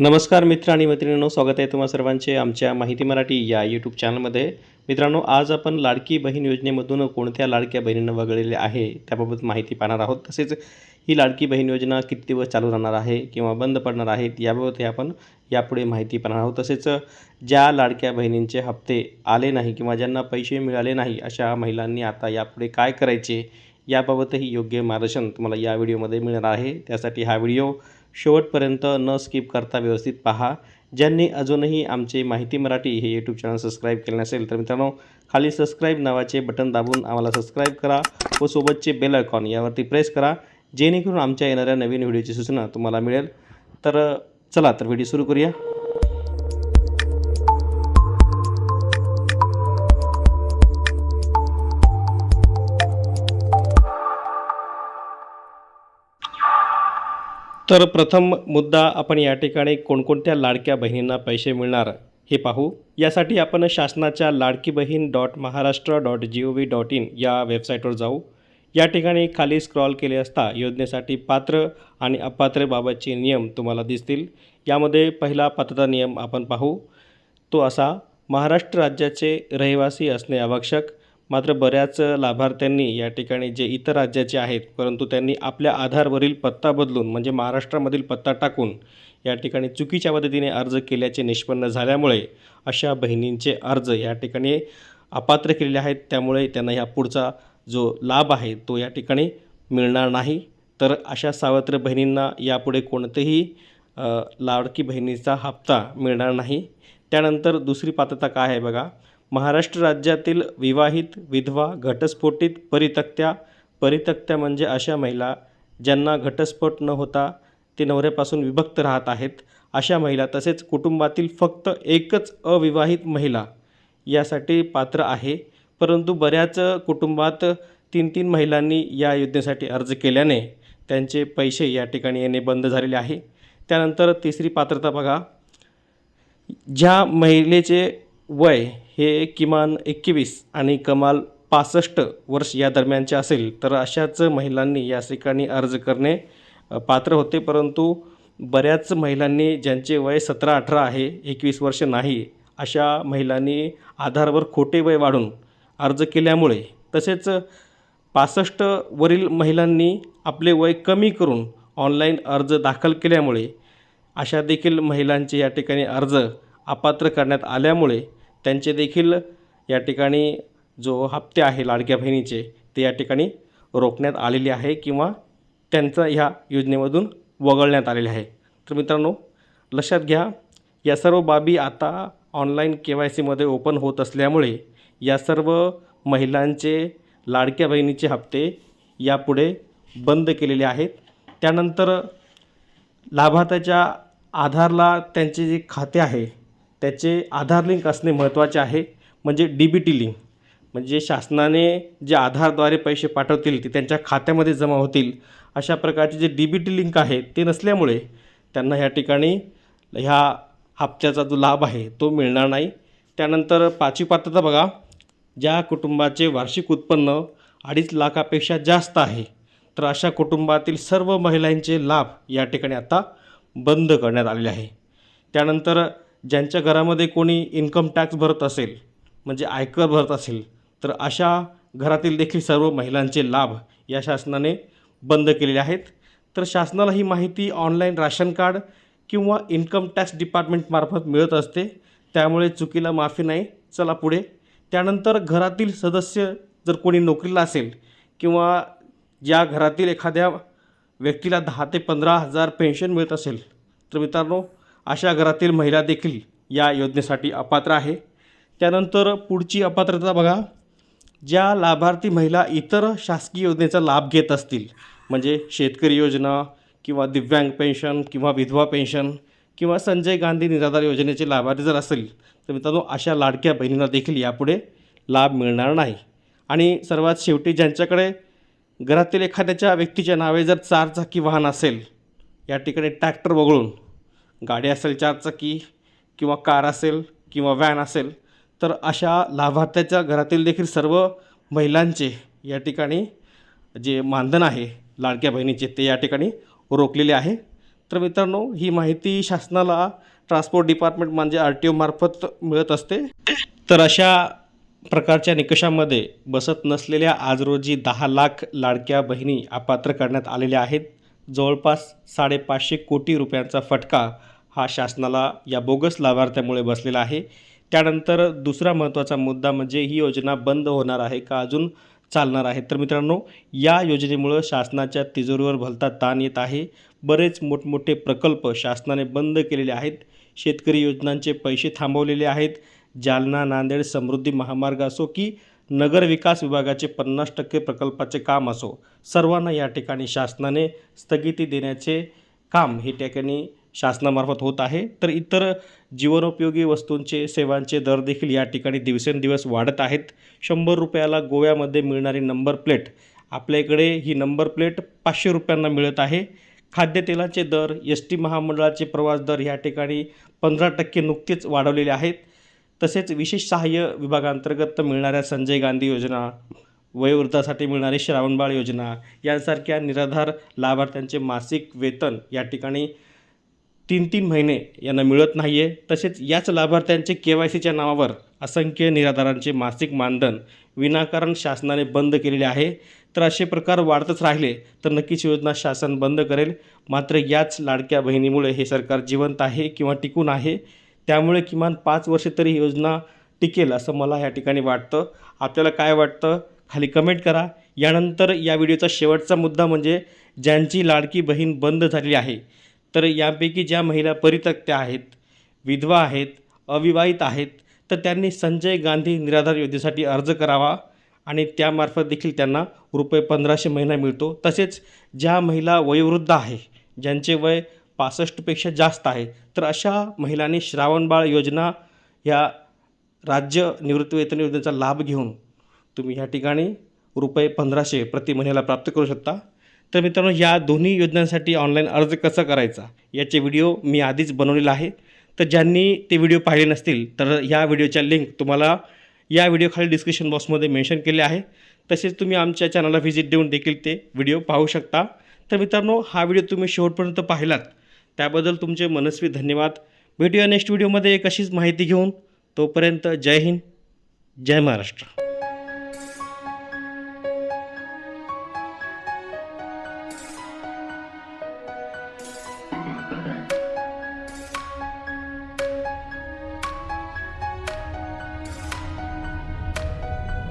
नमस्कार मित्र आणि मैत्रिणींनो स्वागत आहे तुम्हा सर्वांचे आमच्या माहिती मराठी या यूट्यूब चॅनलमध्ये मित्रांनो आज आपण लाडकी बहीण योजनेमधून कोणत्या लाडक्या बहिणींना वगळलेले आहे त्याबाबत माहिती पाहणार आहोत. तसेच ही लाडकी बहीण योजना किती दिवस चालू राहणार आहे किंवा बंद पडणार आहेत याबाबत हे आपण यापुढे माहिती पाहणार आहोत. तसेच ज्या लाडक्या बहिणींचे हप्ते आले नाही किंवा ज्यांना पैसे मिळाले नाही अशा महिलांनी आता यापुढे काय करायचे याबाबतही योग्य मार्गदर्शन तुम्हाला या व्हिडिओमध्ये मिळणार आहे. त्यासाठी हा व्हिडिओ शेवटपर्यंत न स्किप करता व्यवस्थित पहा. ज्यांनी अजूनही आमचे माहिती मराठी हे यूट्यूब चॅनल सबस्क्राईब केले नसेल तर मित्रांनो खाली सबस्क्राईब नावाचे बटन दाबून आम्हाला सबस्क्राईब करा व सोबतचे बेल आयकॉन यावरती प्रेस करा जेणेकरून आमच्या येणाऱ्या नवीन व्हिडिओची सूचना तुम्हाला मिळेल. तर चला तर व्हिडिओ सुरू करूया. तर प्रथम मुद्दा आपण या ठिकाणी कोणकोणत्या लाडक्या बहिणींना पैसे मिळणार हे पाहू. यासाठी आपण शासनाच्या Ladki Bahin dot Maharashtra dot G O V dot in या वेबसाईटवर जाऊ. या ठिकाणी खाली स्क्रॉल केले असता योजनेसाठी पात्र आणि अपात्रबाबतचे नियम तुम्हाला दिसतील. यामध्ये पहिला पात्रता नियम आपण पाहू. तो असा महाराष्ट्र राज्याचे रहिवासी असणे आवश्यक. मात्र बऱ्याच लाभार्थ्यांनी या ठिकाणी जे इतर राज्याचे आहेत परंतु त्यांनी आपल्या आधारवरील पत्ता बदलून म्हणजे महाराष्ट्रामधील पत्ता टाकून या ठिकाणी चुकीच्या पद्धतीने अर्ज केल्याचे निष्पन्न झाल्यामुळे अशा बहिणींचे अर्ज या ठिकाणी अपात्र केलेले आहेत. त्यामुळे त्यांना ह्या पुढचा जो लाभ आहे तो या ठिकाणी मिळणार नाही. तर अशा सावत्र बहिणींना यापुढे कोणतेही लाडकी बहिणीचा हप्ता मिळणार नाही. त्यानंतर दुसरी पात्रता काय आहे बघा. महाराष्ट्र राज्यातील विवाहित विधवा घटस्फोटित परितक्त्या परितक्त्या म्हणजे अशा महिला ज्यांना घटस्फोट न होता ते नवऱ्यापासून विभक्त राहत आहेत. अशा महिला तसेच कुटुंबातील फक्त एकच अविवाहित महिला यासाठी पात्र आहे. परंतु बऱ्याच कुटुंबात तीन तीन महिलांनी या योजनेसाठी अर्ज केल्याने त्यांचे पैसे या ठिकाणी येणे बंद झालेले आहे. त्यानंतर तिसरी पात्रता बघा. ज्या महिलेचे वय हे किमान एकवीस आणि कमाल पासष्ट वर्ष या दरम्यानचे असेल तर अशाच महिलांनी या ठिकाणी अर्ज करणे पात्र होते. परंतु बऱ्याच महिलांनी ज्यांचे वय सतरा अठरा आहे एकवीस वर्ष नाही अशा महिलांनी आधारवर खोटे वय वाढून अर्ज केल्यामुळे तसेच पासष्ट वरील महिलांनी आपले वय कमी करून ऑनलाईन अर्ज दाखल केल्यामुळे अशा देखील महिलांचे या ठिकाणी अर्ज अपात्र करण्यात आल्यामुळे त्यांचे देखील या ठिकाणी जो हप्ते आहे लाडक्या बहिणीचे ते या ठिकाणी रोखण्यात आलेले आहे किंवा त्यांचं ह्या योजनेमधून वगळण्यात आलेले आहे. तर मित्रांनो लक्षात घ्या या सर्व बाबी आता ऑनलाईन के वाय सीमध्ये ओपन होत असल्यामुळे या सर्व महिलांचे लाडक्या बहिणीचे हप्ते यापुढे बंद केलेले आहेत. त्यानंतर लाभार्थ्याच्या आधारला त्यांचे जे खाते आहे त्याचे आधार लिंक असणे महत्त्वाचे आहे. म्हणजे डी बी टी लिंक म्हणजे शासनाने जे आधारद्वारे पैसे पाठवतील ते त्यांच्या खात्यामध्ये जमा होतील. अशा प्रकारचे जे डी बी टी लिंक आहे ते नसल्यामुळे त्यांना ह्या ठिकाणी ह्या हप्त्याचा जो लाभ आहे तो मिळणार नाही. त्यानंतर पाचवी पात्रता बघा. ज्या कुटुंबाचे वार्षिक उत्पन्न अडीच लाखापेक्षा जास्त आहे तर अशा कुटुंबातील सर्व महिलांचे लाभ या ठिकाणी आता बंद करण्यात आलेले आहे. त्यानंतर ज्यांच्या घरामध्ये कोणी इन्कम टॅक्स भरत असेल म्हणजे आयकर भरत असेल तर अशा घरातील देखील सर्व महिलांचे लाभ या शासनाने बंद केलेले आहेत. तर शासनाला ही माहिती ऑनलाईन राशन कार्ड किंवा इन्कम टॅक्स डिपार्टमेंटमार्फत मिळत असते. त्यामुळे चुकीला माफी नाही चला पुढे. त्यानंतर घरातील सदस्य जर कोणी नोकरीला असेल किंवा ज्या घरातील एखाद्या व्यक्तीला दहा ते पंधरा हजार पेन्शन मिळत असेल तर मित्रांनो अशा घरातील महिला देखील या योजनेसाठी अपात्र आहे. त्यानंतर पुढची अपात्रता बघा. ज्या लाभार्थी महिला इतर शासकीय योजनेचा लाभ घेत असतील म्हणजे शेतकरी योजना किंवा दिव्यांग पेन्शन किंवा विधवा पेन्शन किंवा संजय गांधी निराधार योजनेचे लाभार्थी जर असेल तर मित्रांनो अशा लाडक्या बहिणींना देखील यापुढे लाभ मिळणार नाही. आणि सर्वात शेवटी ज्यांच्याकडे घरातील एखाद्याच्या व्यक्तीच्या नावे जर चारचाकी वाहन असेल या ठिकाणी ट्रॅक्टर वगळून गाडी असेल चारचाकी किंवा कार असेल किंवा व्हॅन असेल तर अशा लाभार्थ्याच्या घरातील देखील सर्व महिलांचे या ठिकाणी जे मानधन आहे लाडक्या बहिणीचे ते या ठिकाणी रोखलेले आहे. तर मित्रांनो ही माहिती शासनाला ट्रान्सपोर्ट डिपार्टमेंट म्हणजे आर टी ओमार्फत मिळत असते. तर अशा प्रकारच्या निकषामध्ये बसत नसलेल्या आज रोजी दहा लाख लाडक्या बहिणी अपात्र करण्यात आलेल्या आहेत. जवळपास साडेपाचशे कोटी रुपयांचा फटका हा शासनाला या बोगस लाभार्थ्यामुळे बसलेला आहे. त्यानंतर दुसरा महत्त्वाचा मुद्दा म्हणजे ही योजना बंद होणार आहे का अजून चालणार आहे? तर मित्रांनो या योजनेमुळं शासनाच्या तिजोरीवर भलता ताण येत आहे. बरेच मोठमोठे प्रकल्प शासनाने बंद केलेले आहेत. शेतकरी योजनांचे पैसे थांबवलेले आहेत. जालना नांदेड समृद्धी महामार्ग असो की नगर विकास विभागाचे पन्नास टक्के प्रकल्पाचे काम असो सर्वांना या ठिकाणी शासनाने स्थगिती देण्याचे काम हे ठिकाणी शासनामार्फत होत आहे. तर इतर जीवनोपयोगी वस्तूंचे सेवांचे दर देखील या ठिकाणी दिवसेंदिवस वाढत आहेत. शंभर रुपयाला गोव्यामध्ये मिळणारी नंबर प्लेट आपल्या इकडे ही नंबर प्लेट पाचशे रुपयांना मिळत आहे. खाद्यतेलाचे दर एस टी महामंडळाचे प्रवास दर या ठिकाणी पंधरा टक्के नुकतेच वाढवलेले आहेत. तसेच विशेष सहाय्य विभागांतर्गत मिळणाऱ्या संजय गांधी योजना वयोवृद्धासाठी मिळणारी श्रावणबाळ योजना यांसारख्या निराधार लाभार्थ्यांचे मासिक वेतन या ठिकाणी तीन तीन महिने यांना मिळत नाही आहे तसेच याच लाभार्थ्यांचे के वाय सीच्या नावावर असंख्य निराधारांचे मासिक मानधन विनाकारण शासनाने बंद केलेले आहे. तर असे प्रकार वाढतच राहिले तर नक्कीच योजना शासन बंद करेल. मात्र याच लाडक्या बहिणीमुळे हे सरकार जिवंत आहे किंवा टिकून आहे? त्यामुळे किमान पाच वर्षे तरी ही योजना टिकेल असं मला या ठिकाणी वाटतं. आपल्याला काय वाटतं? खाली कमेंट करा. यानंतर या व्हिडिओचा शेवटचा मुद्दा म्हणजे ज्यांची लाडकी बहीण बंद झालेली आहे तर यापैकी ज्या महिला परित्यक्त्या आहेत विधवा आहेत अविवाहित आहेत तर त्यांनी संजय गांधी निराधार योजनेसाठी अर्ज करावा आणि त्यामार्फत देखील त्यांना रुपये पंधराशे महिना मिळतो. तसेच ज्या महिला वयोवृद्ध आहे ज्यांचे वय पासष्टपेक्षा जास्त आहे तर अशा महिलांनी श्रावणबाळ योजना या राज्य निवृत्तीवेतन योजनेचा लाभ घेऊन तुम्ही ह्या ठिकाणी रुपये पंधराशे प्रति महिन्याला प्राप्त करू शकता. तर मित्रांनो या दोन्ही योजनांसाठी ऑनलाईन अर्ज कसा करायचा याचे व्हिडिओ मी आधीच बनवलेला आहे. तर ज्यांनी ते व्हिडिओ पाहिले नसतील तर ह्या व्हिडिओच्या लिंक तुम्हाला या व्हिडिओखाली डिस्क्रिप्शन बॉक्समध्ये मेन्शन केले आहे. तसेच तुम्ही आमच्या चॅनलला व्हिजिट देऊन देखील ते व्हिडिओ पाहू शकता. तर मित्रांनो हा व्हिडिओ तुम्ही शेवटपर्यंत पाहिलात त्याबद्दल तुमचे मनस्वी धन्यवाद. भेटूया नेक्स्ट व्हिडिओमध्ये एक अशीच माहिती घेऊन. तोपर्यंत जय हिंद जय महाराष्ट्र.